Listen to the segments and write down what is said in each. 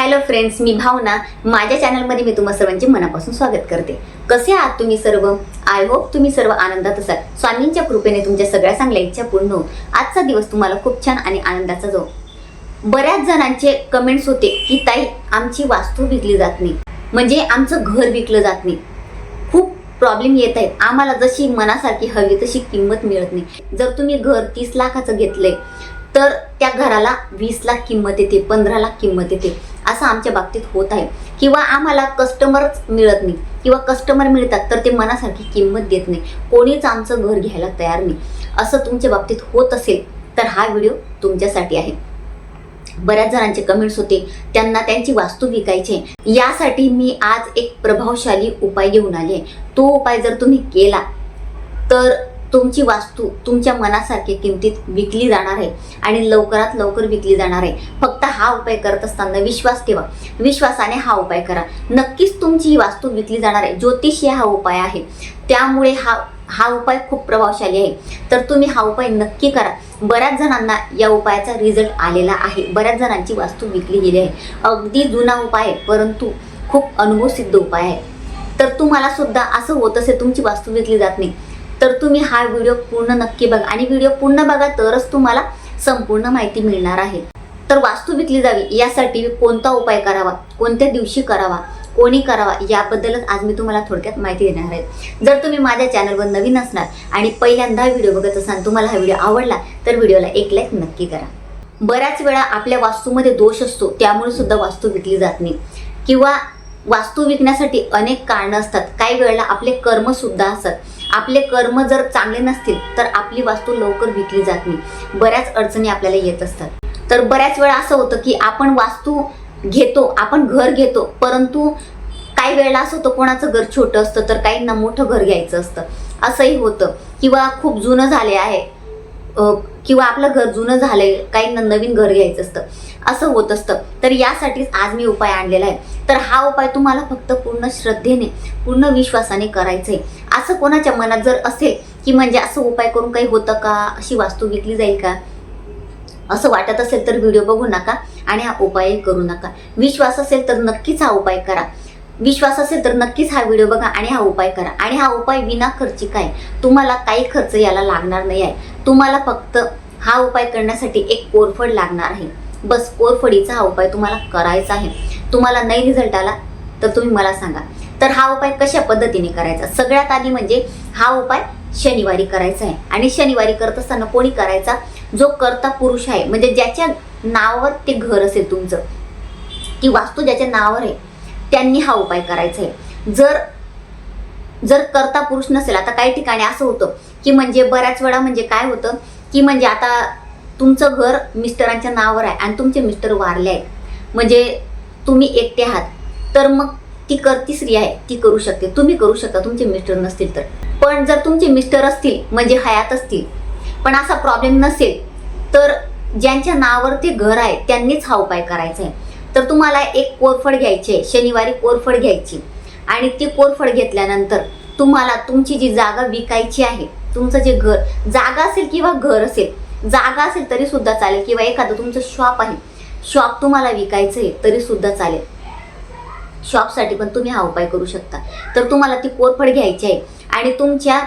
Hello friends मी भावना. माझ्या चॅनलमध्ये मी तुम्हा सर्वांचे मनापासून स्वागत करते. कसे आहात तुम्ही सर्व? आय होप तुम्ही सर्व आनंदात असाल. स्वामींच्या कृपेने तुमच्या सगळ्या चांगल्या इच्छा पूर्ण होऊन आजचा दिवस तुम्हाला खूप छान आणि आनंदाचा जाऊ बऱ्याच जणांचे कमेंट्स होते की ताई आमची वास्तू विकली जात नाही. म्हणजे आमचं घर विकलं जात नाही. खूप प्रॉब्लेम येत आहेत आम्हाला जशी मनासारखी हवी तशी किंमत मिळत नाही. जर तुम्ही घर तीस लाखाचं घेतलंय तर त्या घराला वीस लाख किंमत येते पंधरा लाख किंमत येते. असं आमच्या बाबतीत होत आहे. किंवा आम्हाला कस्टमरच मिळत नाही. किंवा कस्टमर मिळतात तर ते मनासारखी किंमत देत नाही. कोणीच आमचं घर घ्यायला तयार नाही. असं तुमच्या बाबतीत होत असेल तर हा व्हिडिओ तुमच्यासाठी आहे. बऱ्याच जणांचे कमेंट्स होते त्यांना त्यांची वास्तू विकायची आहे. यासाठी मी आज एक प्रभावशाली उपाय घेऊन आले आहे. तो उपाय जर तुम्ही केला तर तुमची वास्तू तुमच्या मनासारख्या किमतीत विकली जाणार आहे आणि लवकरात लवकर विकली जाणार आहे. फक्त हा उपाय करत असताना विश्वास ठेवा. विश्वासाने हा उपाय करा. नक्कीच तुमची ही वास्तू विकली जाणार आहे. ज्योतिष हा उपाय आहे. त्यामुळे हा हा उपाय खूप प्रभावशाली आहे. तर तुम्ही हा उपाय नक्की करा. बऱ्याच जणांना या उपायाचा रिझल्ट आलेला आहे. बऱ्याच जणांची वास्तू विकली गेली आहे. अगदी जुना उपाय आहे परंतु खूप अनुभवसिद्ध उपाय आहे. तर तुम्हाला सुद्धा असं होत असेल तुमची वास्तू विकली जात नाही. तर तुम्ही हा व्हिडिओ पूर्ण नक्की बघा. आणि व्हिडिओ पूर्ण बघा तरच तुम्हाला संपूर्ण माहिती मिळणार आहे. तर वास्तू विकली जावी यासाठी कोणता उपाय करावा? कोणत्या दिवशी करावा? कोणी करावा? याबद्दलच आज मी तुम्हाला थोडक्यात माहिती देणार आहे. जर तुम्ही माझ्या चॅनलवर नवीन असणार आणि पहिल्यांदा व्हिडिओ बघत असाल तुम्हाला हा व्हिडिओ आवडला तर व्हिडिओला एक लाईक नक्की करा. बऱ्याच वेळा आपल्या वास्तूमध्ये दोष असतो त्यामुळे सुद्धा वास्तू विकली जात नाही. किंवा वास्तू विकण्यासाठी अनेक कारणं असतात. काही वेळेला आपले कर्मसुद्धा असतात. आपले कर्म जर चांगले नसतील तर आपली वास्तू लवकर विकली जात नाही. बऱ्याच अडचणी आपल्याला येत असतात. तर बऱ्याच वेळा असं होतं की आपण वास्तू घेतो आपण घर घेतो परंतु काही वेळेला असं होतं कोणाचं घर छोटं असतं तर काहींना मोठं घर घ्यायचं असतं. असंही होतं. किंवा खूप जुनं झाले आहे. किंवा आपलं घर जुनं झालंय काही नवीन घर घ्यायचं असतं असं होत असतं. तर यासाठीच आज मी उपाय आणलेला आहे. तर हा उपाय तुम्हाला फक्त पूर्ण श्रद्धेने पूर्ण विश्वासाने करायचं आहे असं कोणाच्या मनात जर असेल की म्हणजे असं उपाय करून काही होतं का? अशी वास्तू विकली जाईल का? असं वाटत असेल तर व्हिडिओ बघू नका आणि हा उपाय करू नका. विश्वास असेल तर नक्कीच हा उपाय करा. विश्वास असेल तर नक्कीच हा व्हिडिओ बघा आणि हा उपाय करा. आणि हा उपाय विना खर्चिक आहे तुम्हाला काही खर्च याला लागणार नाही आहे. तुम्हाला फक्त हा उपाय करण्यासाठी एक कोरफड लागणार आहे. बस कोरफडीचा हा उपाय तुम्हाला करायचा आहे. तुम्हाला नाही रिझल्ट आला तर तुम्ही मला सांगा. तर हा उपाय कशा पद्धतीने करायचा? सगळ्यात आधी म्हणजे हा उपाय शनिवारी करायचा आहे. आणि शनिवारी करत असताना कोणी करायचा? जो करता पुरुष आहे. म्हणजे ज्याच्या नावावर ते घर असेल तुमचं. की वास्तू ज्याच्या नावावर आहे. त्यांनी हा उपाय करायचा आहे जर जर करता पुरुष नसेल आता काही ठिकाणी असं होतं की म्हणजे बऱ्याच वेळा म्हणजे काय होतं की म्हणजे आता तुमचं घर मिस्टरांच्या नावावर आहे आणि तुमचे मिस्टर वारले आहेत. म्हणजे तुम्ही एकटे आहात. तर मग ती करती स्त्री आहे ती करू शकते. तुम्ही करू शकता तुमचे मिस्टर नसतील तर. पण जर तुमचे मिस्टर असतील म्हणजे हयात असतील पण असा प्रॉब्लेम नसेल तर ज्यांच्या नावावर ते घर आहे त्यांनीच हा उपाय करायचा आहे तर तुम्हाला एक कोरफड घ्यायची आहे शनिवारी कोरफड घ्यायची. आणि ती कोरफड घेतल्यानंतर तुम्हाला तुमची जी जागा विकायची आहे तुमचं जे घर जागा असेल किंवा घर असेल जागा असेल तरी सुद्धा चालेल किंवा एखादं तुमचं शॉप आहे. शॉप तुम्हाला विकायचं आहे तरी सुद्धा चालेल. शॉपसाठी पण तुम्ही हा उपाय करू शकता. तर तुम्हाला ती कोरफड घ्यायची आहे आणि तुमच्या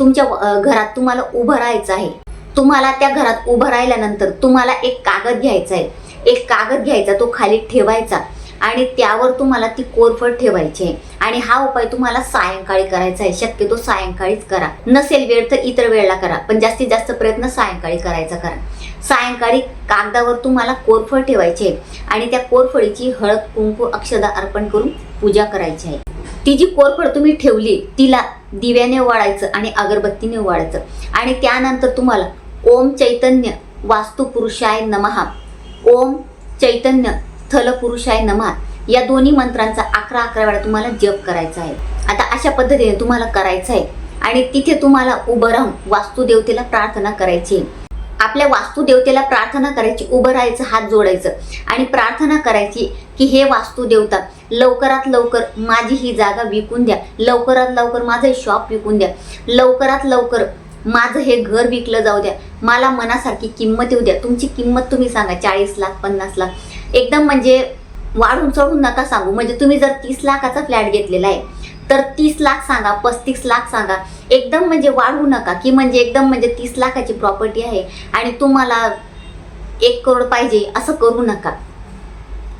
तुमच्या घरात तुम्हाला उभं राहायचं आहे. तुम्हाला त्या घरात उभं राहिल्यानंतर तुम्हाला एक कागद घ्यायचा आहे. एक कागद घ्यायचा तो खाली ठेवायचा आणि त्यावर तुम्हाला ती कोरफड ठेवायची आहे. आणि हा उपाय तुम्हाला सायंकाळी करायचा आहे. शक्यतो सायंकाळीच करा. नसेल वेळ तर इतर वेळेला करा पण जास्तीत जास्त प्रयत्न सायंकाळी करायचा करा. सायंकाळी कागदावर तुम्हाला कोरफड ठेवायची आहे आणि त्या कोरफडीची हळद कुंकू अक्षदा अर्पण करून पूजा करायची आहे. ती जी कोरफड तुम्ही ठेवली तिला दिव्याने वाळायचं आणि अगरबत्तीने वाळायचं. आणि त्यानंतर तुम्हाला ओम चैतन्य वास्तुपुरुषाय नमहा ओम चैतन्य स्थल पुरुषाय नमहा या दोन्ही मंत्रांचा अकरा अकरा वेळा तुम्हाला जप करायचा आहे. आता अशा पद्धतीने तुम्हाला करायचं आहे. आणि तिथे तुम्हाला उभं राहून वास्तुदेवतेला प्रार्थना करायची. आहे आपल्या वास्तुदेवतेला प्रार्थना करायची उभं राहायचं हात जोडायचं. आणि प्रार्थना करायची की हे वास्तुदेवता लवकरात लवकर माझी ही जागा विकून द्या. लवकरात लवकर माझं शॉप विकून द्या. लवकरात लवकर माझं हे घर विकलं जाऊ द्या. मला मनासारखी किंमत येऊ द्या. तुमची किंमत तुम्ही सांगा चाळीस लाख पन्नास लाख. एकदम म्हणजे वाढून चढून नका सांगू. म्हणजे तुम्ही जर तीस लाखाचा फ्लॅट घेतलेला आहे तर तीस लाख सांगा पस्तीस लाख सांगा. एकदम म्हणजे वाढवू नका की म्हणजे एकदम म्हणजे तीस लाखाची प्रॉपर्टी आहे आणि तुम्हाला एक करोड पाहिजे असं करू नका.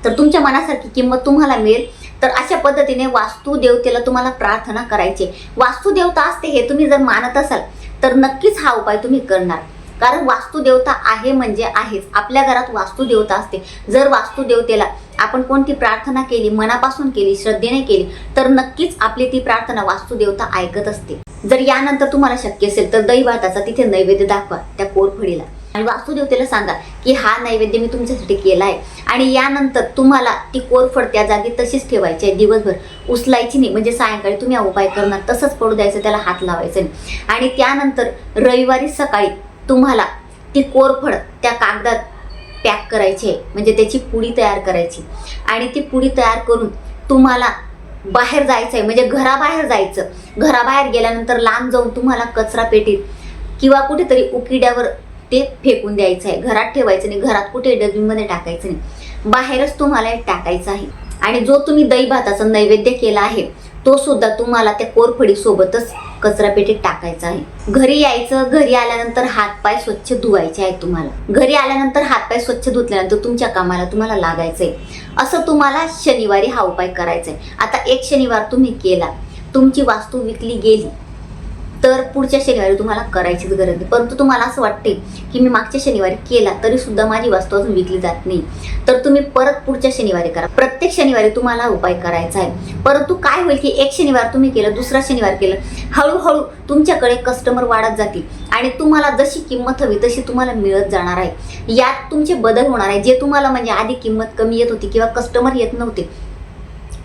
तर तुमच्या मनासारखी किंमत तुम्हाला मिळेल. तर अशा पद्धतीने वास्तुदेवतेला तुम्हाला प्रार्थना करायची. वास्तुदेवता असते हे तुम्ही जर मानत असाल तर नक्कीच हा उपाय तुम्ही करणार. कारण वास्तुदेवता आहे म्हणजे आहेच. आपल्या घरात वास्तुदेवता असते. जर वास्तुदेवतेला आपण कोणती प्रार्थना केली मनापासून केली श्रद्धेने केली तर नक्कीच आपली ती प्रार्थना वास्तुदेवता ऐकत असते. जर यानंतर तुम्हाला शक्य असेल तर दहीभाताचा तिथे नैवेद्य दाखवा त्या कोरफडीला. आणि वासुदेवतेला सांगा की हा नैवेद्य मी तुमच्यासाठी केला आहे आणि यानंतर तुम्हाला ती कोरफड त्या जागी तशीच ठेवायची आहे. दिवसभर उचलायची नाही. म्हणजे सायंकाळी तुम्ही हा उपाय करणार. तसंच पडू द्यायचं त्याला हात लावायचा नाही. आणि त्यानंतर रविवारी सकाळी तुम्हाला ती कोरफड त्या कागदात पॅक करायची आहे. म्हणजे त्याची पुडी तयार करायची. आणि ती पुडी तयार करून तुम्हाला बाहेर जायचं आहे म्हणजे घराबाहेर जायचं. घराबाहेर गेल्यानंतर लांब जाऊन तुम्हाला कचरा पेटीत किंवा कुठेतरी उकिड्यावर ते फेकून द्यायचं आहे. घरात ठेवायचं नाही. घरात कुठे डस्टबिनमध्ये टाकायचं नाही. बाहेरच तुम्हाला हे टाकायचं आहे. आणि जो तुम्ही दही भाताचा नैवेद्य केला आहे तो सुद्धा तुम्हाला त्या कोरफडीसोबतच कचरापेटीत टाकायचा आहे. घरी यायचं घरी आल्यानंतर हातपाय स्वच्छ धुवायचे आहेत तुम्हाला. घरी आल्यानंतर हातपाय स्वच्छ धुतल्यानंतर तुमच्या कामाला तुम्हाला लागायचंय. असं तुम्हाला शनिवारी हा उपाय करायचा आहे आता एक शनिवार तुम्ही केला. तुमची वास्तू विकली गेली. तर पुढच्या शनिवारी तुम्हाला करायचीच गरज नाही. परंतु तुम्हाला असं वाटते की मी मागच्या शनिवारी केला तरी सुद्धा माझी वास्तू अजून विकली जात नाही. तर तुम्ही परत पुढच्या शनिवारी करा. प्रत्येक शनिवारी तुम्हाला उपाय करायचा आहे. परंतु काय होईल की एक शनिवार तुम्ही केलं दुसरा शनिवार केलं हळूहळू तुमच्याकडे कस्टमर वाढत जातील. आणि तुम्हाला जशी किंमत हवी तशी तुम्हाला मिळत जाणार आहे. यात तुमचे बदल होणार आहे. जे तुम्हाला म्हणजे आधी किंमत कमी येत होती किंवा कस्टमर येत नव्हते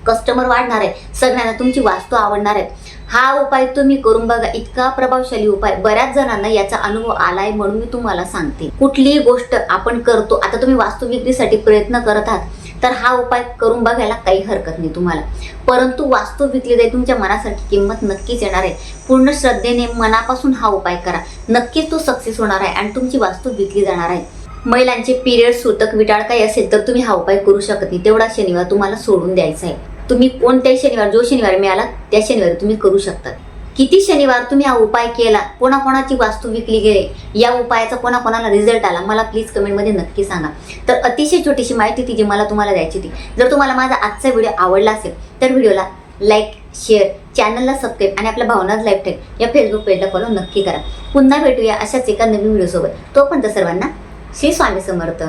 कस्टमर वाढणार आहे. सगळ्यांना तुमची वास्तू आवडणार आहे. हा उपाय तुम्ही करून बघा. इतका प्रभावशाली उपाय. बऱ्याच जणांना याचा अनुभव आलाय म्हणून मी तुम्हाला सांगते. कुठलीही गोष्ट आपण करतो आता तुम्ही वास्तू विक्रीसाठी प्रयत्न करत आहात तर हा उपाय करून बघायला काही हरकत नाही तुम्हाला. परंतु वास्तू विकली जाईल तुमच्या मनासारखी किंमत नक्कीच येणार आहे. पूर्ण श्रद्धेने मनापासून हा उपाय करा. नक्कीच तो सक्सेस होणार आहे आणि तुमची वास्तू विकली जाणार आहे. महिलांचे पिरियड सुतक विटाळ काही असेल तर तुम्ही हा उपाय करू शकत नाही. तेवढा शनिवार तुम्हाला सोडून द्यायचा आहे. तुम्ही कोणत्याही शनिवार जो शनिवार मिळाला त्या शनिवारी तुम्ही करू शकता. किती शनिवार तुम्ही हा उपाय केला कोणाकोणाची वास्तू विकली गेली या उपायाचा कोणाकोणाला रिझल्ट आला मला प्लीज कमेंटमध्ये नक्की सांगा. तर अतिशय छोटीशी माहिती ती जी मला तुम्हाला द्यायची होती. जर तुम्हाला माझा आजचा व्हिडिओ आवडला असेल तर व्हिडिओला लाईक शेअर चॅनलला सबस्क्राईब आणि आपल्या भावनाच लाईफ टाईम या फेसबुक पेजला फॉलो नक्की करा. पुन्हा भेटूया अशाच एका नवीन व्हिडिओसोबत तोपर्यंत सर्वांना श्री स्वामी समर्थ.